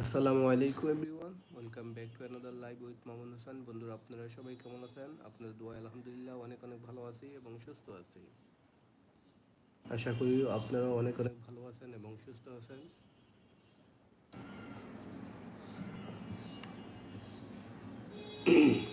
আসসালামু আলাইকুম everyone, welcome back to another live with Mamun Hossain বন্ধুরা, আপনারা সবাই কেমন আছেন? আপনার দোয়া আলহামদুলিল্লাহ, অনেক অনেক ভালো আছি এবং সুস্থ আছি। আশা করি আপনারা অনেক অনেক ভালো আছেন এবং সুস্থ আছেন। Mm-hmm.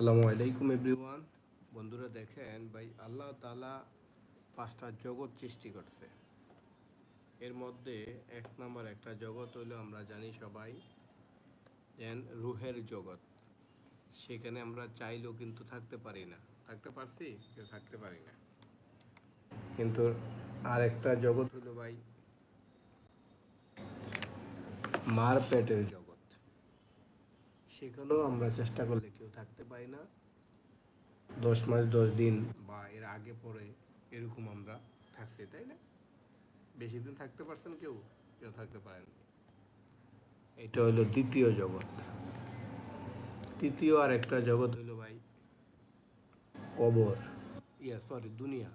আসসালামু আলাইকুম এভরিওয়ান। বন্ধুরা দেখেন ভাই, আল্লাহ তালা পাঁচটা জগৎ সৃষ্টি করছে। এর মধ্যে এক নম্বর একটা জগৎ হলো আমরা জানি সবাই যেন রুহের জগৎ। সেখানে আমরা চাইলেও কিন্তু থাকতে পারি না। থাকতে পারছি কেউ থাকতে পারি না। কিন্তু আর একটা জগৎ হলো ভাই, মার পেটের জগৎ। সেখানেও আমরা চেষ্টা করলে কেউ থাকতে পারি না। দশ মাস, দশ দিন বা এর আগে, পরে এরকম আমরা থাকতে তাই না? বেশি দিন থাকতে পারছেন কেউ? কেউ থাকতে পারেন এটা হলো দ্বিতীয় জগৎ। তৃতীয় আর একটা জগৎ হইল ভাই কবর। ইয়া সরি দুনিয়া।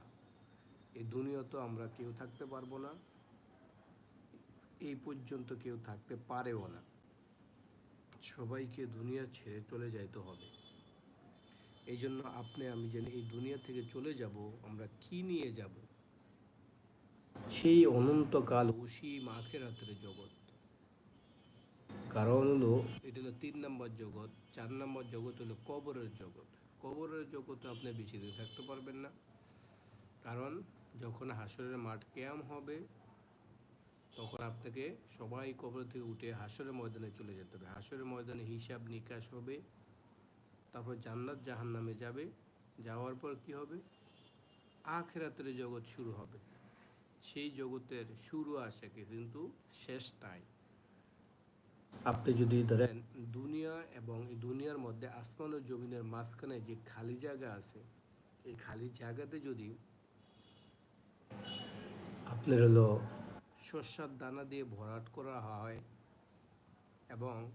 এই দুনিয়া তো আমরা কেউ থাকতে পারব না। এই পর্যন্ত কেউ থাকতে পারেও না। সবাইকে দুনিয়া ছেড়ে চলে যাইতে হবে। এই জন্য আপনি, আমি যেন এই দুনিয়া থেকে চলে যাব, আমরা কি নিয়ে যাব? সেই অনন্তকাল অসীম আখেরাতের জগৎ। কারণ হলো, এটা হলো তিন নম্বর জগৎ, চার নম্বর জগৎ হলো কবরের জগৎ। কবরের জগতে আপনি বেশি দিন থাকতে পারবেন না। কারণ, যখন হাসরের মাঠ ক্যাম হবে তখন আপনাকে সবাই কবর থেকে উঠে হাসরের ময়দানে চলে যেতে হবে। হাসরের ময়দানে হিসাব নিকাশ হবে, তারপর জান্নাত জাহান নামে যাবে। যাওয়ার পর কি হবে? আখেরাতের জগৎ শুরু হবে। সেই জগতের শুরু আসে কিন্তু শেষ নাই। আপনি যদি ধরেন দুনিয়া এবং এই দুনিয়ার মধ্যে আসমান ও জমিনের মাঝখানে যে খালি জায়গা আছে, এই খালি জায়গাতে যদি আপনার হলো শস্যার দানা দিয়ে ভরাট করা হয় এবং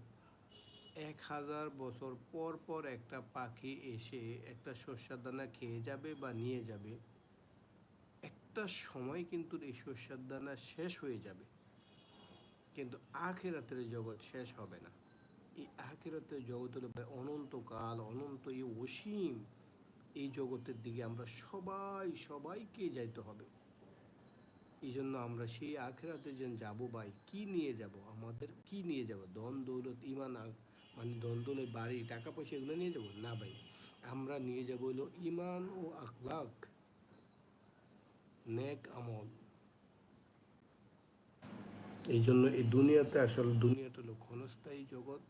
এক হাজার বছর পর পর একটা পাখি এসে একটা শস্যার দানা খেয়ে যাবে বা নিয়ে যাবে। একটা সময় কিন্তু এই শস্যার দানা শেষ হয়ে যাবে। কিন্তু আখেরাতের জগৎ শেষ হবে না। এই আখেরাতের জগৎ হলো অনন্তকাল, অনন্ত এই অসীম এই জগতের দিকে আমরা সবাই, সবাইকে যাইতে হবে। এই জন্য আমরা সেই আখেরাতে যেন যাব ভাই, কি নিয়ে যাব? আমাদের কি নিয়ে যাব? ধন, দৌলত ইমান মানে ধন, দৌলত, বাড়ি, টাকা পয়সা এগুলো নিয়ে যাব? না ভাই, আমরা নিয়ে যাব হলো ইমান ও আখলাক, নেক আমল। এই জন্য এই দুনিয়াতে আসলে দুনিয়াটা হলো ক্ষণস্থায়ী জগৎ।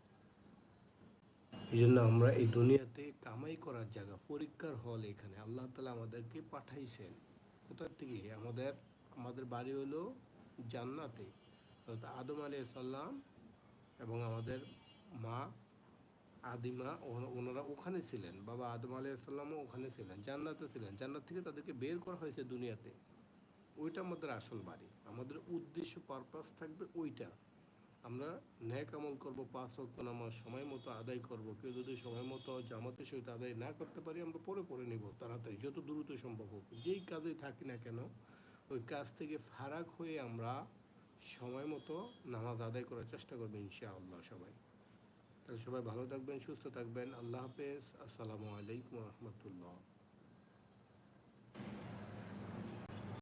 এই জন্য আমরা এই দুনিয়াতে কামাই করার জায়গা, পরীক্ষার হল এখানে। আল্লাহ তালা আমাদেরকে পাঠাইছেন। কোথার থেকে? আমাদের আমাদের বাড়ি হলো জান্নাতে। আদম আলী সাল্লাম এবং আমাদের মা আদিমা ওনারা ওখানে ছিলেন। বাবা আদম আলী সাল্লামও ওখানে ছিলেন, জান্নাতে ছিলেন। জান্নাত থেকে তাদেরকে বের করা হয়েছে দুনিয়াতে। ওইটা আমাদের আসল বাড়ি। আমাদের উদ্দেশ্য পারপাস থাকবে ওইটা। আমরা ন্যাক আমল করব, পাঁচ ওয়াক্ত নামাজ সময় মতো আদায় করব। কেউ যদি সময় মতো জামাতের সহিত আদায় না করতে পারি, আমরা পরে পরে নেব তাড়াতাড়ি, যত দ্রুত সম্ভব হোক। যেই কাজে থাকি না কেন ওই কাজ থেকে ফারাক হয়ে আমরা সময় মতো নামাজ আদায় করার চেষ্টা করব ইনশাআল্লাহ সবাই। তাহলে সবাই ভালো থাকবেন, সুস্থ থাকবেন। আল্লাহ হাফেজ। আসসালামু আলাইকুম রহমতুল্লাহ।